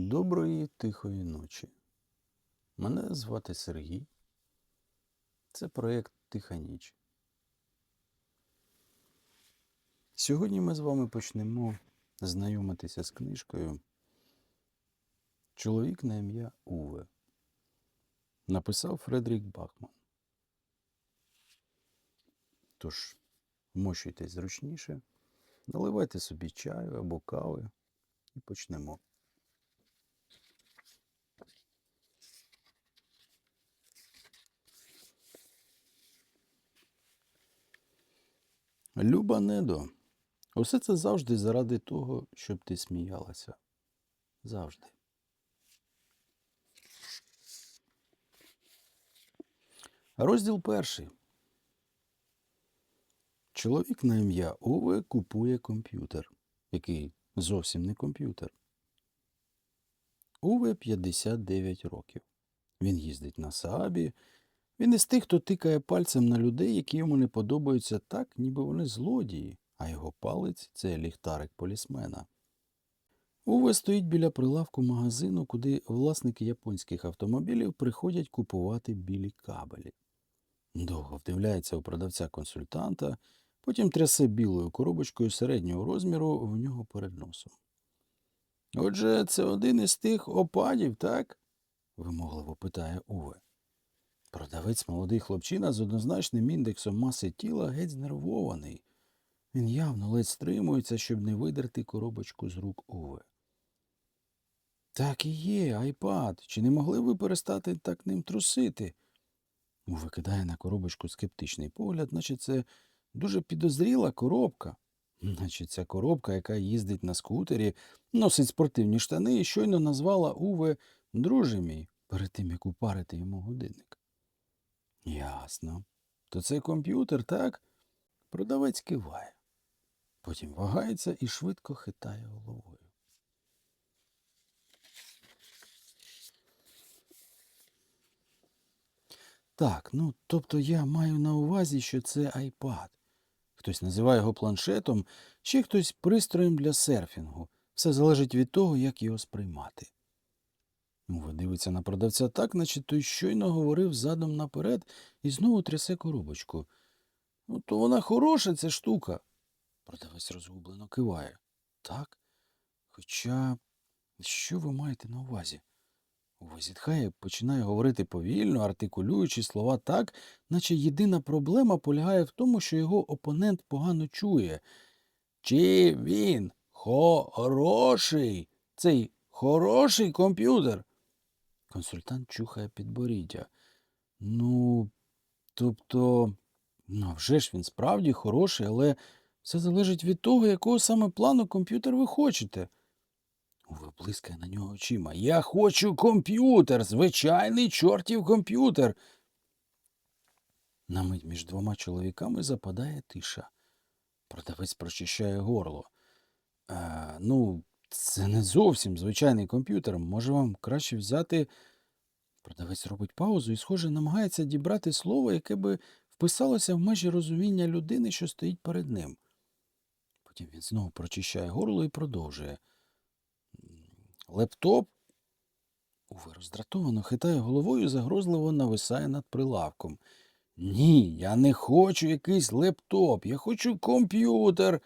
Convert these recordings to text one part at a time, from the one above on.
Доброї тихої ночі. Мене звати Сергій. Це проєкт Тиха ніч. Сьогодні ми з вами почнемо знайомитися з книжкою Чоловік на ім'я Уве. Написав Фредерік Бахман. Тож, вмощуйтесь зручніше, наливайте собі чаю або кави і почнемо. Люба Недо, усе це завжди заради того, щоб ти сміялася. Завжди. Розділ перший. Чоловік на ім'я Уве купує комп'ютер, який зовсім не комп'ютер. Уве 59 років. Він їздить на Саабі. Він із тих, хто тикає пальцем на людей, які йому не подобаються так, ніби вони злодії, а його палець це ліхтарик полісмена. Уве стоїть біля прилавку магазину, куди власники японських автомобілів приходять купувати білі кабелі. Довго вдивляється у продавця консультанта, потім трясе білою коробочкою середнього розміру в нього перед носом. Отже, це один із тих опадів, так? вимогливо питає Уве. Продавець молодий хлопчина з однозначним індексом маси тіла геть знервований. Він явно ледь стримується, щоб не видерти коробочку з рук Уве. Так і є, айпад. Чи не могли ви перестати так ним трусити? Уве кидає на коробочку скептичний погляд, наче це дуже підозріла коробка. Наче ця коробка, яка їздить на скутері, носить спортивні штани і щойно назвала Уве друже мій перед тим, як упарити йому годинник. Ясно. То це комп'ютер, так? Продавець киває. Потім вагається і швидко хитає головою. Так, ну тобто я маю на увазі, що це iPad. Хтось називає його планшетом, ще хтось пристроєм для серфінгу. Все залежить від того, як його сприймати. Уве дивиться на продавця так, наче той щойно говорив задом наперед і знову трясе коробочку. Ну, то вона хороша, ця штука. Продавець розгублено киває. Так? Хоча, що ви маєте на увазі? Уве зітхає, починає говорити повільно, артикулюючи слова так, наче єдина проблема полягає в тому, що його опонент погано чує. Чи він хороший? Цей хороший комп'ютер? Консультант чухає підборіддя. Ну, тобто, ну, вже ж він справді хороший, але все залежить від того, якого саме плану комп'ютер ви хочете. Уве блискає на нього очима. Я хочу комп'ютер, звичайний чортів комп'ютер. На мить між двома чоловіками западає тиша. Продавець прочищає горло. Е, ну, це не зовсім звичайний комп'ютер. Може, вам краще взяти. Продавець робить паузу і, схоже, намагається дібрати слово, яке би вписалося в межі розуміння людини, що стоїть перед ним. Потім він знову прочищає горло і продовжує. Лептоп. Уве роздратовано хитає головою загрозливо нависає над прилавком. Ні, я не хочу якийсь лептоп, я хочу комп'ютер.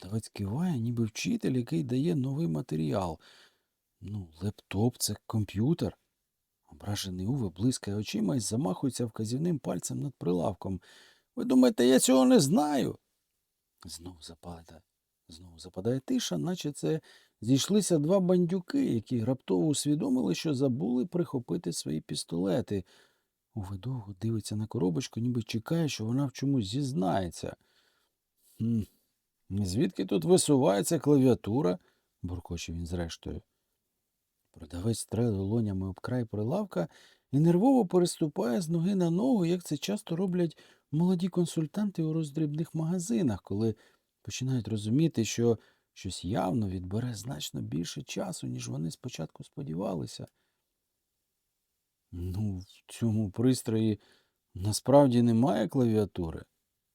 Продавець киває, ніби вчитель, який дає новий матеріал. Ну, лептоп це комп'ютер. Ображений Уве блискає очима і замахується вказівним пальцем над прилавком. Ви думаєте, я цього не знаю? Знову западає, знову западає тиша, наче це зійшлися два бандюки, які раптово усвідомили, що забули прихопити свої пістолети. Уве довго дивиться на коробочку, ніби чекає, що вона в чомусь зізнається. Звідки тут висувається клавіатура? буркоче він зрештою. Продавець тре долонями об край прилавка і нервово переступає з ноги на ногу, як це часто роблять молоді консультанти у роздрібних магазинах, коли починають розуміти, що щось явно відбере значно більше часу, ніж вони спочатку сподівалися. Ну, в цьому пристрої насправді немає клавіатури.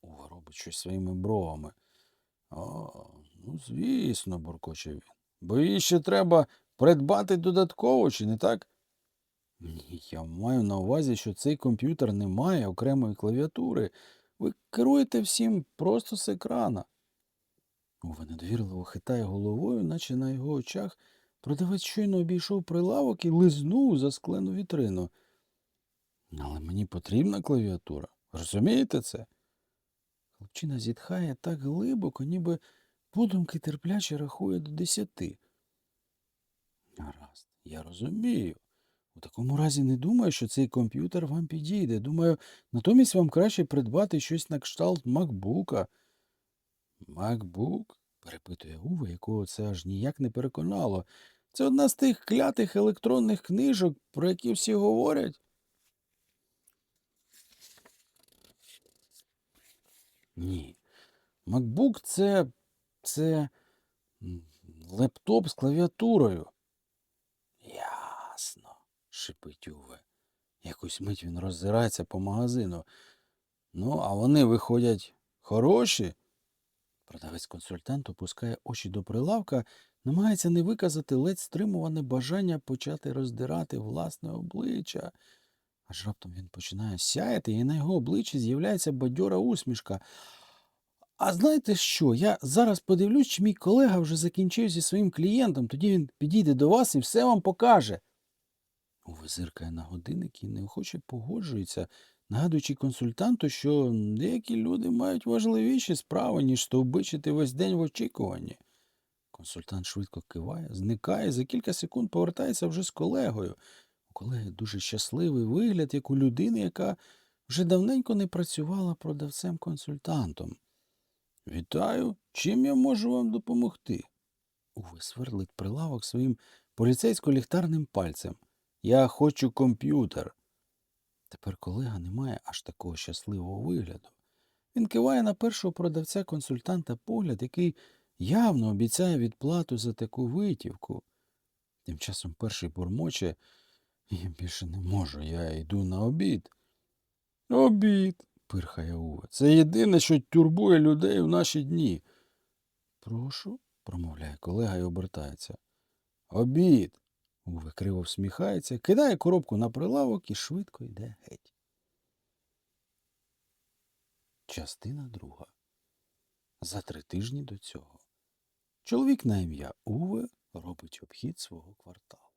Ова робить щось своїми бровами. О, ну, звісно, буркоче він. Бо її ще треба придбати додатково, чи не так? Ні, я маю на увазі, що цей комп'ютер не має окремої клавіатури. Ви керуєте всім просто з екрана. Уве недовірливо хитає головою, наче на його очах продавець щойно обійшов прилавок і лизнув за склену вітрину. Але мені потрібна клавіатура. Розумієте це? Хлопчина зітхає так глибоко, ніби подумки терпляче рахує до десяти. Гаразд, я розумію. У такому разі не думаю, що цей комп'ютер вам підійде. Думаю, натомість вам краще придбати щось на кшталт макбука. Макбук? перепитує Уве, якого це аж ніяк не переконало. Це одна з тих клятих електронних книжок, про які всі говорять. Ні. Макбук це. це лептоп з клавіатурою. Ясно, шипить Уве. Якусь мить він роззирається по магазину. Ну, а вони виходять хороші. Продавець-консультант опускає очі до прилавка, намагається не виказати ледь стримуване бажання почати роздирати власне обличчя. Аж раптом він починає сяяти, і на його обличчі з'являється бадьора усмішка. А знаєте що? Я зараз подивлюсь, чи мій колега вже закінчив зі своїм клієнтом, тоді він підійде до вас і все вам покаже. Уве зиркає на годинник і неохоче погоджується, нагадуючи консультанту, що деякі люди мають важливіші справи, ніж стовбичити весь день в очікуванні. Консультант швидко киває, зникає, за кілька секунд повертається вже з колегою. Колеги дуже щасливий вигляд, як у людини, яка вже давненько не працювала продавцем-консультантом. Вітаю, чим я можу вам допомогти? Уве сверлить прилавок своїм поліцейсько-ліхтарним пальцем. Я хочу комп'ютер. Тепер колега не має аж такого щасливого вигляду. Він киває на першого продавця-консультанта погляд, який явно обіцяє відплату за таку витівку. Тим часом перший бурмоче, я більше не можу, я йду на обід. Обід, пирхає Уве. Це єдине, що турбує людей в наші дні. Прошу, промовляє колега і обертається. Обід. Уве криво всміхається, кидає коробку на прилавок і швидко йде геть. Частина друга. За три тижні до цього. Чоловік на ім'я Уве робить обхід свого кварталу.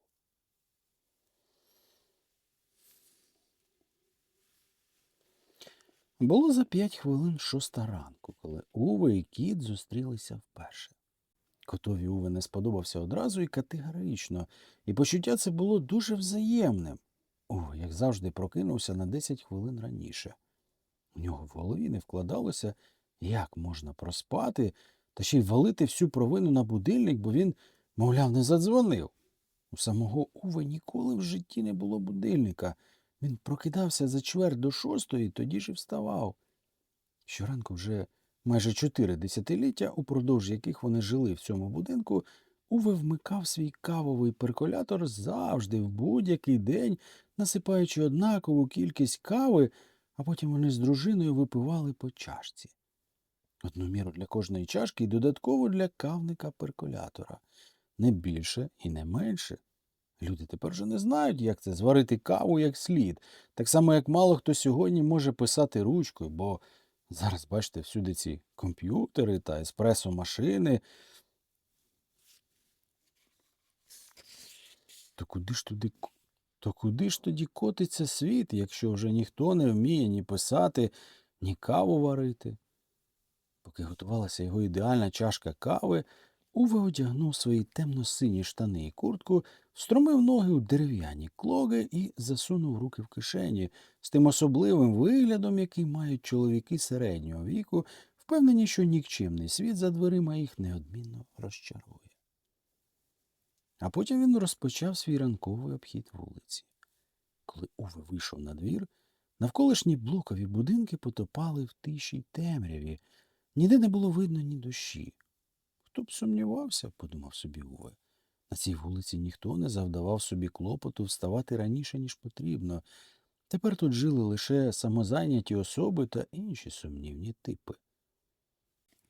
Було за п'ять хвилин шоста ранку, коли Уве і кіт зустрілися вперше. Котові Уве не сподобався одразу і категорично, і почуття це було дуже взаємним. Уве, як завжди, прокинувся на 10 хвилин раніше. У нього в голові не вкладалося, як можна проспати та ще й валити всю провину на будильник, бо він, мовляв, не задзвонив. У самого Уве ніколи в житті не було будильника. Він прокидався за чверть до шостої, тоді ж і вставав. Щоранку вже майже чотири десятиліття, упродовж яких вони жили в цьому будинку, Уве вмикав свій кавовий перколятор завжди, в будь-який день, насипаючи однакову кількість кави, а потім вони з дружиною випивали по чашці. Одну міру для кожної чашки і додатково для кавника перколятора. Не більше і не менше. Люди тепер вже не знають, як це зварити каву як слід, так само, як мало хто сьогодні може писати ручкою, бо зараз, бачите, всюди ці комп'ютери та еспресо-машини. То куди ж туди то куди ж тоді котиться світ, якщо вже ніхто не вміє ні писати, ні каву варити? Поки готувалася його ідеальна чашка кави, Уве одягнув свої темно-сині штани і куртку, встромив ноги у дерев'яні клоги і засунув руки в кишені з тим особливим виглядом, який мають чоловіки середнього віку, впевнені, що нікчемний світ за дверима їх неодмінно розчарує. А потім він розпочав свій ранковий обхід вулиці. Коли Уве вийшов на двір, навколишні блокові будинки потопали в тиші й темряві, ніде не було видно ні душі. Хто б сумнівався, подумав собі Уве. На цій вулиці ніхто не завдавав собі клопоту вставати раніше, ніж потрібно. Тепер тут жили лише самозайняті особи та інші сумнівні типи.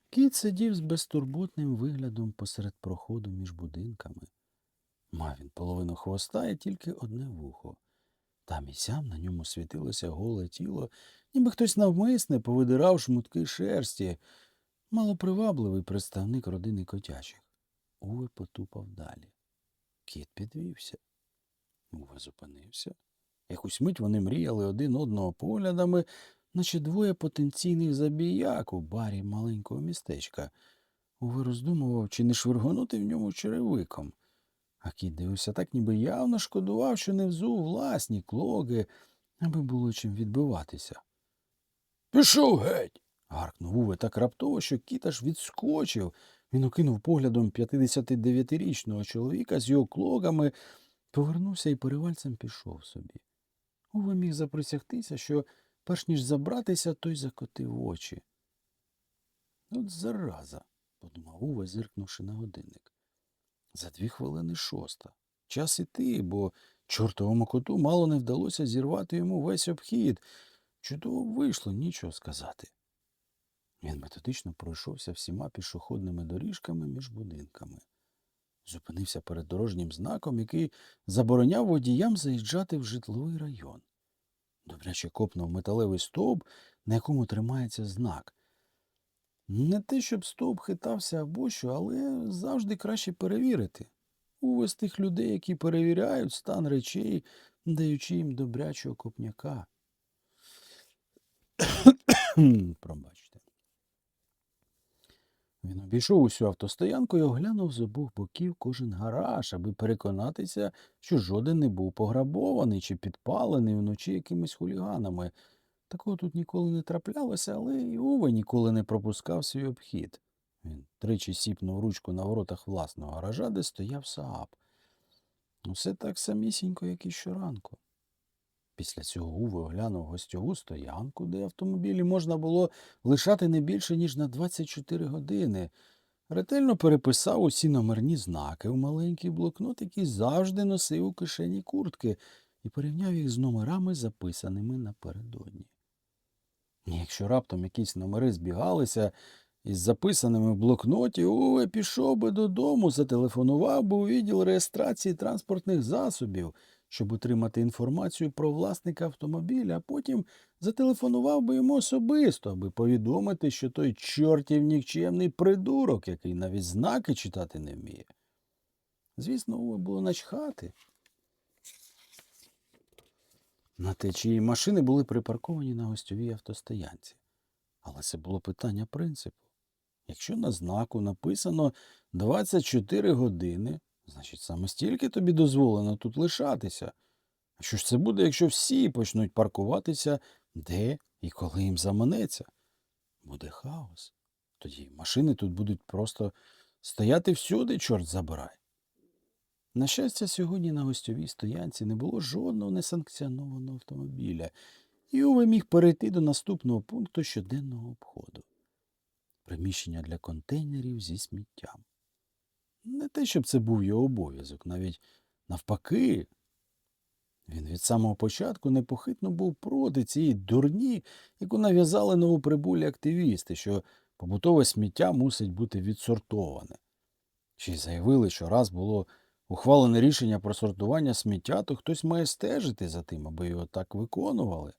Кіт сидів з безтурботним виглядом посеред проходу між будинками. Мав він половину хвоста і тільки одне вухо. Там і сям на ньому світилося голе тіло, ніби хтось навмисне повидирав шмутки шерсті, малопривабливий представник родини котячих. Уве потупав далі. Кіт підвівся. Уве зупинився. Якусь мить вони мріяли один одного поглядами, наче двоє потенційних забіяк у барі маленького містечка. Уве роздумував, чи не швиргонути в ньому черевиком. А кіт дивився так, ніби явно шкодував, що не взув власні клоги, аби було чим відбиватися. Пішов геть. гаркнув Уве так раптово, що кіт аж відскочив. Він окинув поглядом 59-річного чоловіка з його клогами, повернувся і перевальцем пішов собі. Уве міг заприсягтися, що, перш ніж забратися, той закотив очі. От зараза, подумав Уве, зиркнувши на годинник. За дві хвилини шоста. Час іти, бо чортовому коту мало не вдалося зірвати йому весь обхід. Чудово вийшло, нічого сказати. Він методично пройшовся всіма пішохідними доріжками між будинками. Зупинився перед дорожнім знаком, який забороняв водіям заїжджати в житловий район. Добряче копнув металевий стовп, на якому тримається знак. Не те, щоб стовп хитався або що, але завжди краще перевірити. Увесь тих людей, які перевіряють стан речей, даючи їм добрячого копняка. Пробачте. Він обійшов усю автостоянку і оглянув з обох боків кожен гараж, аби переконатися, що жоден не був пограбований чи підпалений вночі якимись хуліганами. Такого тут ніколи не траплялося, але й Уве ніколи не пропускав свій обхід. Він тричі сіпнув ручку на воротах власного гаража, де стояв Сааб. Усе так самісінько, як і щоранку. Після цього Уве оглянув гостьову стоянку, де автомобілі можна було лишати не більше, ніж на 24 години. Ретельно переписав усі номерні знаки в маленький блокнот, який завжди носив у кишені куртки, і порівняв їх з номерами, записаними напередодні. Якщо раптом якісь номери збігалися із записаними в блокноті, Уве пішов би додому, зателефонував би у відділ реєстрації транспортних засобів, щоб отримати інформацію про власника автомобіля, а потім зателефонував би йому особисто, аби повідомити, що той чортів нікчемний придурок, який навіть знаки читати не вміє. Звісно, Уве було начхати. На те, чиї машини були припарковані на гостьовій автостоянці. Але це було питання принципу. Якщо на знаку написано 24 години, значить саме стільки тобі дозволено тут лишатися. А що ж це буде, якщо всі почнуть паркуватися де і коли їм заманеться? Буде хаос. Тоді машини тут будуть просто стояти всюди, чорт забирай. На щастя, сьогодні на гостьовій стоянці не було жодного несанкціонованого автомобіля, і Уве міг перейти до наступного пункту щоденного обходу приміщення для контейнерів зі сміттям. Не те, щоб це був його обов'язок, навіть навпаки. Він від самого початку непохитно був проти цієї дурні, яку нав'язали новоприбулі активісти, що побутове сміття мусить бути відсортоване. Ще й заявили, що раз було ухвалене рішення про сортування сміття, то хтось має стежити за тим, аби його так виконували.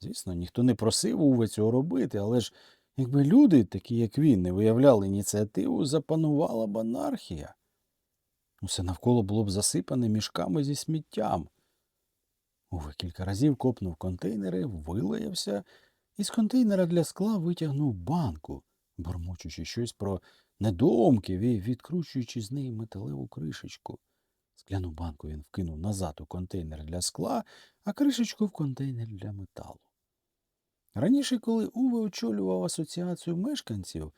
Звісно, ніхто не просив Уве цього робити, але ж якби люди, такі як він, не виявляли ініціативу, запанувала б анархія. Усе навколо було б засипане мішками зі сміттям. Уве кілька разів копнув контейнери, вилаявся і з контейнера для скла витягнув банку, бормочучи щось про недоумків відкручуючи з неї металеву кришечку. Скляну банку він вкинув назад у контейнер для скла, а кришечку в контейнер для металу. Раніше, коли Уве очолював асоціацію мешканців,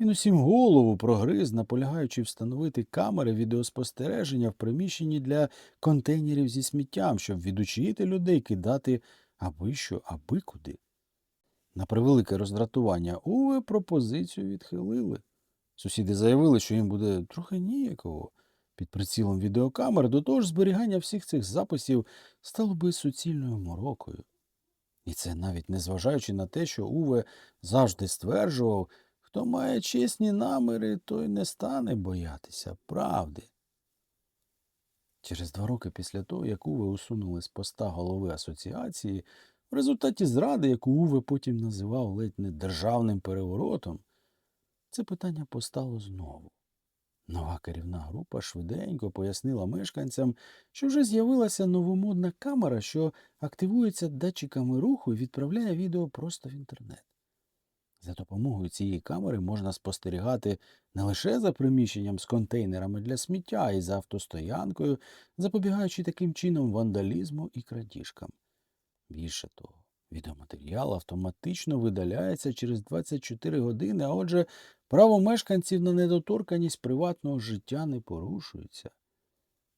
він усім голову прогриз, наполягаючи встановити камери відеоспостереження в приміщенні для контейнерів зі сміттям, щоб відучити людей кидати аби що, аби куди. На превелике роздратування Уве пропозицію відхилили. Сусіди заявили, що їм буде трохи ніяково. Під прицілом відеокамер до того ж зберігання всіх цих записів стало би суцільною морокою. І це навіть незважаючи на те, що Уве завжди стверджував, хто має чесні наміри, той не стане боятися правди. Через два роки після того, як Уве усунули з поста голови асоціації, в результаті зради, яку Уве потім називав ледь не державним переворотом, це питання постало знову. Нова керівна група швиденько пояснила мешканцям, що вже з'явилася новомодна камера, що активується датчиками руху і відправляє відео просто в інтернет. За допомогою цієї камери можна спостерігати не лише за приміщенням з контейнерами для сміття, й за автостоянкою, запобігаючи таким чином вандалізму і крадіжкам. Більше того, відеоматеріал автоматично видаляється через 24 години, а отже, право мешканців на недоторканість приватного життя не порушується.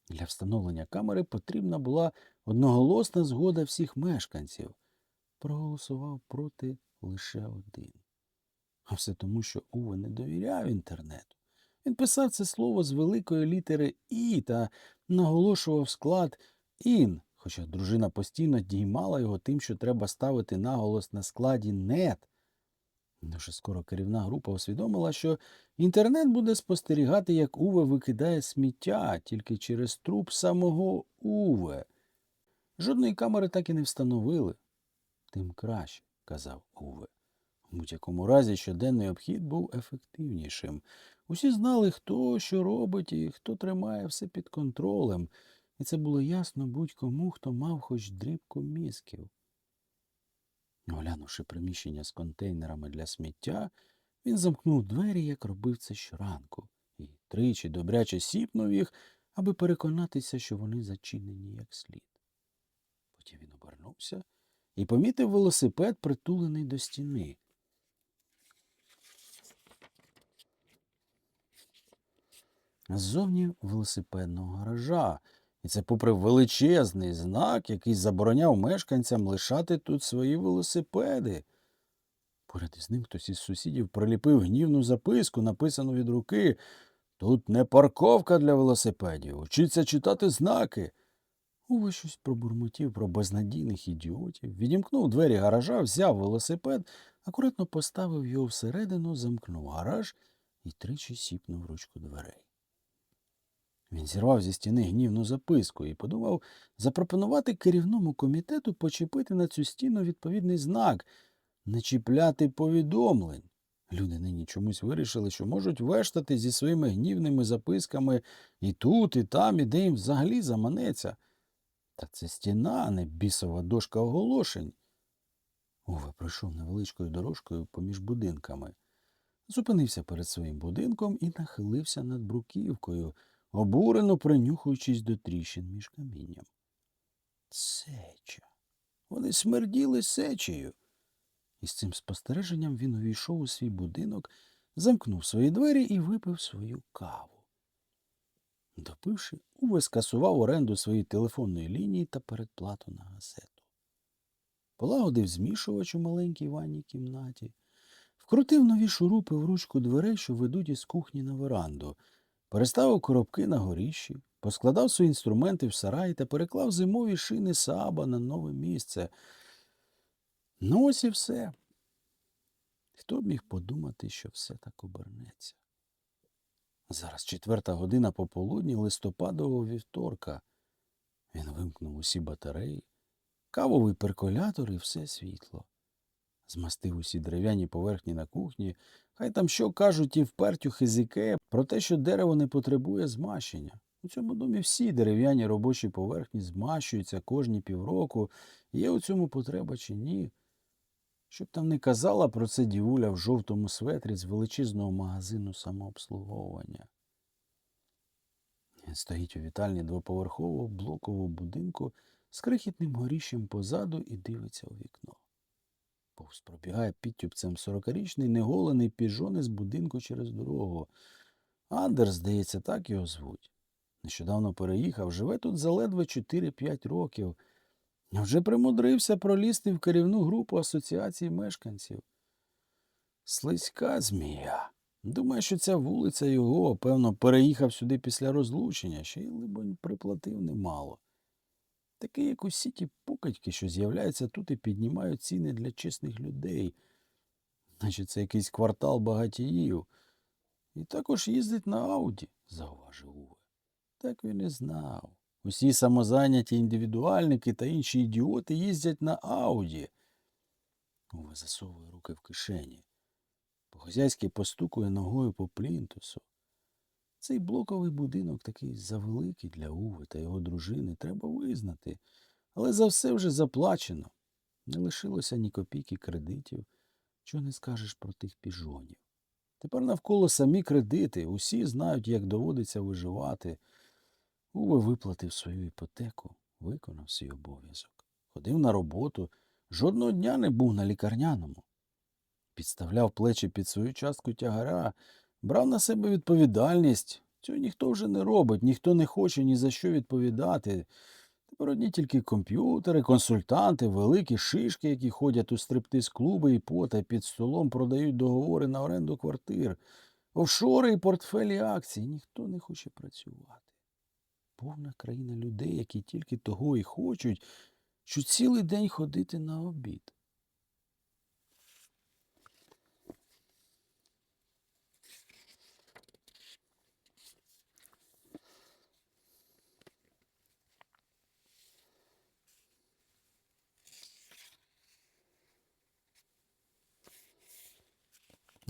Для встановлення камери потрібна була одноголосна згода всіх мешканців. Проголосував проти лише один. А все тому, що Уве не довіряв інтернету. Він писав це слово з великої літери І та наголошував склад ін, хоча дружина постійно діймала його тим, що треба ставити наголос на складі нет. Дуже скоро керівна група усвідомила, що інтернет буде спостерігати, як Уве викидає сміття тільки через труп самого Уве. Жодної камери так і не встановили. Тим краще, казав Уве. У будь-якому разі щоденний обхід був ефективнішим. Усі знали, хто що робить і хто тримає все під контролем, і це було ясно будь-кому, хто мав хоч дрібку мізків. Оглянувши приміщення з контейнерами для сміття, він замкнув двері, як робив це щоранку, і тричі добряче сіпнув їх, аби переконатися, що вони зачинені як слід. Потім він обернувся і помітив велосипед, притулений до стіни. Ззовні велосипедного гаража, і це попри величезний знак, який забороняв мешканцям лишати тут свої велосипеди. Поряд із ним хтось із сусідів приліпив гнівну записку, написану від руки Тут не парковка для велосипедів, учіться читати знаки. Уве щось пробурмотів про безнадійних ідіотів, відімкнув двері гаража, взяв велосипед, акуратно поставив його всередину, замкнув гараж і тричі сіпнув ручку дверей. Він зірвав зі стіни гнівну записку і подумав запропонувати керівному комітету почепити на цю стіну відповідний знак не чіпляти повідомлень. Люди нині чомусь вирішили, що можуть вештати зі своїми гнівними записками і тут, і там, і де їм взагалі заманеться. Та це стіна, а не бісова дошка оголошень. Уве пройшов невеличкою дорожкою поміж будинками. Зупинився перед своїм будинком і нахилився над бруківкою, обурено принюхуючись до тріщин між камінням. Сеча. Вони смерділи сечею. І з цим спостереженням він увійшов у свій будинок, замкнув свої двері і випив свою каву. Допивши, Уве скасував оренду своєї телефонної лінії та передплату на газету. Полагодив змішувач у маленькій ванній кімнаті, вкрутив нові шурупи в ручку дверей, що ведуть із кухні на веранду, переставив коробки на горіщі, поскладав свої інструменти в сарай та переклав зимові шини Сааба на нове місце. Ну ось і все. Хто б міг подумати, що все так обернеться? Зараз четверта година пополудні листопадового вівторка. Він вимкнув усі батареї, кавовий перколятор і все світло. Змастив усі дерев'яні поверхні на кухні, хай там що кажуть ті впертю хизики про те, що дерево не потребує змащення. У цьому домі всі дерев'яні робочі поверхні змащуються кожні півроку, є у цьому потреба чи ні. Щоб там не казала про це дівуля в жовтому светрі з величезного магазину самообслуговування. Стоїть у вітальні двоповерхового блокового будинку з крихітним горіщем позаду і дивиться у вікно. Повз пробігає підтюпцем сорокарічний неголений піжон із будинку через дорогу. Андер, здається, так його звуть. Нещодавно переїхав, живе тут заледве 4-5 років. Вже примудрився пролізти в керівну групу асоціації мешканців. Слизька змія. Думає, що ця вулиця його, певно, переїхав сюди після розлучення, ще й, либонь, приплатив немало. Такий, як усі ті покатьки, що з'являються тут і піднімають ціни для чесних людей. Значить, це якийсь квартал багатіїв. І також їздить на Ауді, зауважив Уве. Так він і знав. Усі самозайняті індивідуальники та інші ідіоти їздять на Ауді. Уве засовує руки в кишені. По-хазяйськи постукує ногою по плінтусу. Цей блоковий будинок такий завеликий для Уви та його дружини, треба визнати. Але за все вже заплачено. Не лишилося ні копійки кредитів. Чого не скажеш про тих піжонів. Тепер навколо самі кредити, усі знають, як доводиться виживати. Уве виплатив свою іпотеку, виконав свій обов'язок. Ходив на роботу, жодного дня не був на лікарняному. Підставляв плечі під свою частку тягаря, брав на себе відповідальність. Цього ніхто вже не робить, ніхто не хоче ні за що відповідати. Тепер одні тільки комп'ютери, консультанти, великі шишки, які ходять у стриптиз-клуби і потай під столом продають договори на оренду квартир, офшори і портфелі акцій. Ніхто не хоче працювати. Повна країна людей, які тільки того і хочуть, що цілий день ходити на обід.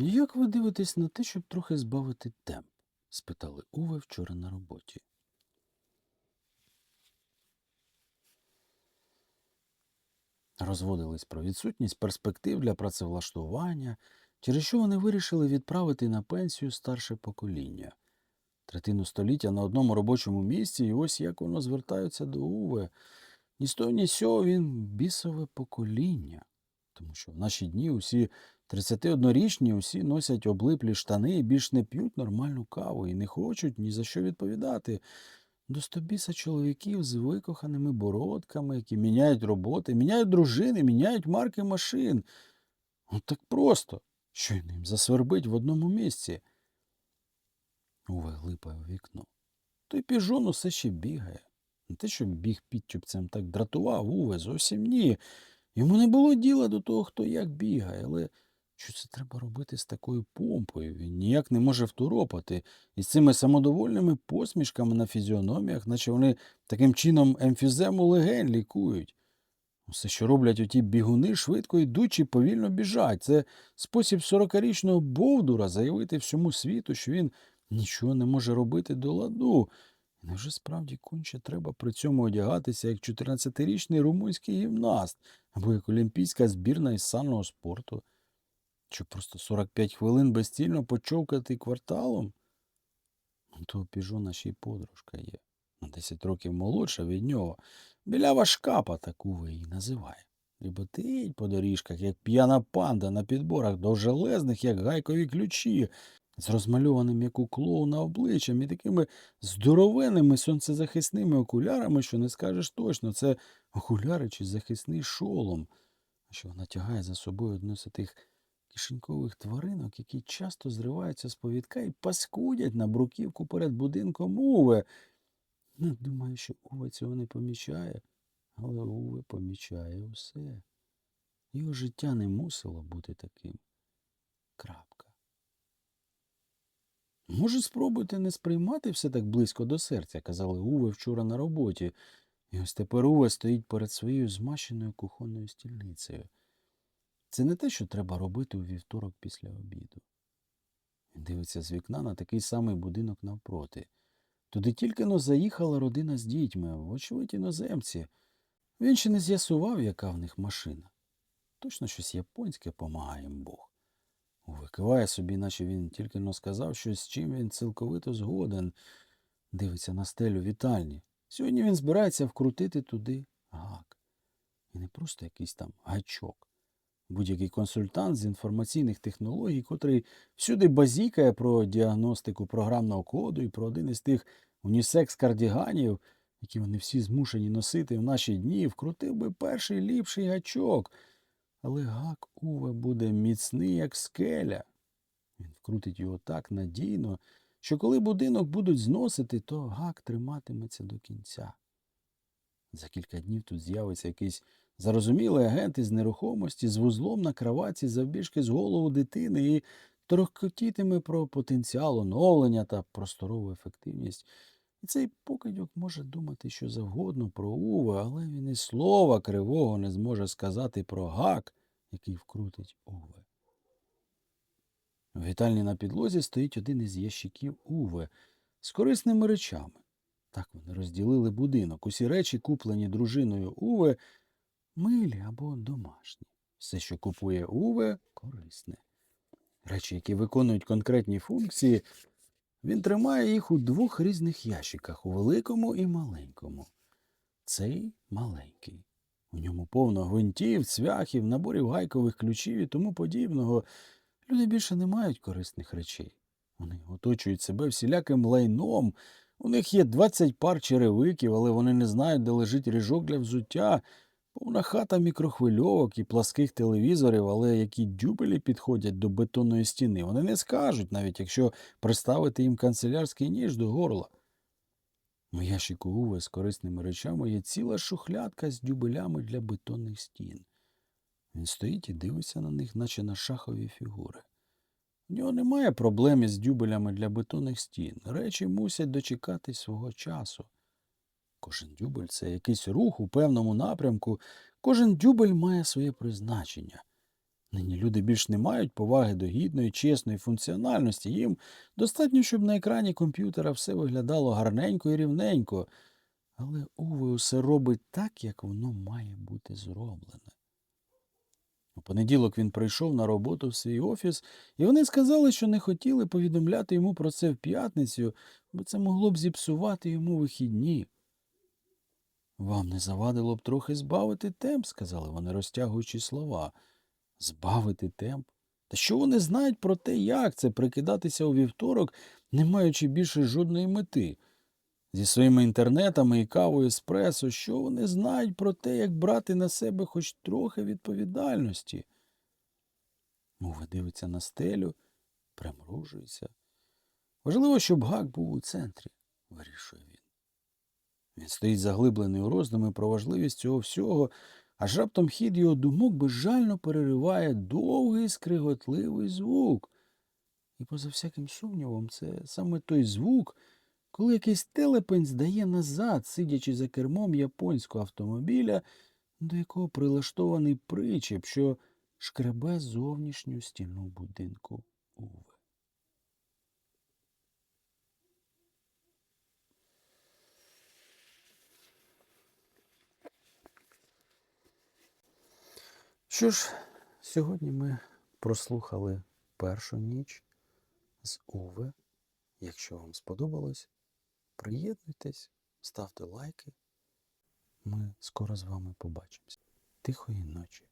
Як ви дивитесь на те, щоб трохи збавити темп? спитали Уве вчора на роботі. Розводились про відсутність перспектив для працевлаштування, через що вони вирішили відправити на пенсію старше покоління. Третину століття на одному робочому місці, і ось як воно звертаються до Уве. Ні з того, ні сього він бісове покоління. Тому що в наші дні усі 31-річні усі носять облиплі штани і більш не п'ють нормальну каву і не хочуть ні за що відповідати. До стобіса чоловіків з викоханими бородками, які міняють роботи, міняють дружини, міняють марки машин. От так просто, що й ним засвербить в одному місці. Уве глипає вікно. Той піжон усе ще бігає. Не те, щоб біг підтюпцем так дратував, Уве, зовсім ні. Йому не було діла до того, хто як бігає, але що це треба робити з такою помпою? Він ніяк не може второпати із цими самодовольними посмішками на фізіономіях, наче вони таким чином емфізему легень лікують. Усе, що роблять оті бігуни, швидко йдучи, повільно біжать. Це спосіб сорокарічного бовдура заявити всьому світу, що він нічого не може робити до ладу. Невже справді конче треба при цьому одягатися як 14-річний румунський гімнаст або як олімпійська збірна із санного спорту? Що просто 45 хвилин безцільно почовкати кварталом? У того піжона ще й подружка є. На 10 років молодша від нього. Білява шкапа таку ви її називає. Ріботить по доріжках, як п'яна панда на підборах, довжелезних, як гайкові ключі, з розмальованим, як у клоуна обличчям і такими здоровенними сонцезахисними окулярами, що не скажеш точно, це окуляри чи захисний шолом. А що вона тягає за собою одну з тих кишенькових тваринок, які часто зриваються з повідка і паскудять на бруківку перед будинком Уве. Ну, думаю, що Уве цього не помічає, але Уве помічає усе. Його життя не мусило бути таким. Крапка. Може, спробуйте не сприймати все так близько до серця, казали Уве вчора на роботі. І ось тепер Уве стоїть перед своєю змащеною кухонною стільницею. Це не те, що треба робити у вівторок після обіду. Він дивиться з вікна на такий самий будинок навпроти. Туди тільки но заїхала родина з дітьми, вочевидь іноземці. Він ще не з'ясував, яка в них машина. Точно щось японське помагає Бог. Викиває собі, наче він тільки но сказав щось, з чим він цілковито згоден. Дивиться на стелю вітальні. Сьогодні він збирається вкрутити туди гак. І не просто якийсь там гачок. Будь-який консультант з інформаційних технологій, котрий всюди базікає про діагностику програмного коду і про один із тих унісекс-кардіганів, які вони всі змушені носити в наші дні, вкрутив би перший ліпший гачок. Але гак Уве буде міцний, як скеля. Він вкрутить його так надійно, що коли будинок будуть зносити, то гак триматиметься до кінця. За кілька днів тут з'явиться якийсь зарозумілий агент із нерухомості з вузлом на кроваті завбільшки з голову дитини і торохкотітиме про потенціал оновлення та просторову ефективність І цей покидьок може думати що завгодно про Уве, але він і слова кривого не зможе сказати про гак, який вкрутить Уве. В вітальні на підлозі стоїть один із ящиків Уве з корисними речами. Так вони розділили будинок. Усі речі, куплені дружиною Уве, милі або домашні. Все, що купує Уве, корисне. Речі, які виконують конкретні функції, він тримає їх у двох різних ящиках у великому і маленькому. Цей маленький. У ньому повно гвинтів, цвяхів, наборів гайкових ключів і тому подібного. Люди більше не мають корисних речей. Вони оточують себе всіляким лайном. У них є 20 пар черевиків, але вони не знають, де лежить ріжок для взуття, повна хата мікрохвильовок і пласких телевізорів, але які дюбелі підходять до бетонної стіни, вони не скажуть, навіть якщо приставити їм канцелярський ніж до горла. У ящику Уве з корисними речами є ціла шухлядка з дюбелями для бетонних стін. Він стоїть і дивиться на них, наче на шахові фігури. У нього немає проблем із дюбелями для бетонних стін. Речі мусять дочекатись свого часу. Кожен дюбель це якийсь рух у певному напрямку, кожен дюбель має своє призначення. Нині люди більш не мають поваги до гідної, чесної функціональності. Їм достатньо, щоб на екрані комп'ютера все виглядало гарненько і рівненько. Але Уве усе робить так, як воно має бути зроблене. У понеділок він прийшов на роботу в свій офіс, і вони сказали, що не хотіли повідомляти йому про це в п'ятницю, бо це могло б зіпсувати йому вихідні. Вам не завадило б трохи збавити темп, сказали вони, розтягуючи слова. Збавити темп? Та що вони знають про те, як це прикидатися у вівторок, не маючи більше жодної мети? Зі своїми інтернетами і кавою еспресо, що вони знають про те, як брати на себе хоч трохи відповідальності? Мова дивиться на стелю, примружується. Важливо, щоб гак був у центрі, вирішує він. Він стоїть заглиблений у роздуми про важливість цього всього, аж раптом хід його думок безжально перериває довгий скриготливий звук. І поза всяким сумнівом, це саме той звук, коли якийсь телепень здає назад, сидячи за кермом японського автомобіля, до якого прилаштований причеп, що шкребе зовнішню стіну будинку Що ж, сьогодні ми прослухали першу ніч з Уве. Якщо вам сподобалось, приєднуйтесь, ставте лайки. Ми скоро з вами побачимось. Тихої ночі.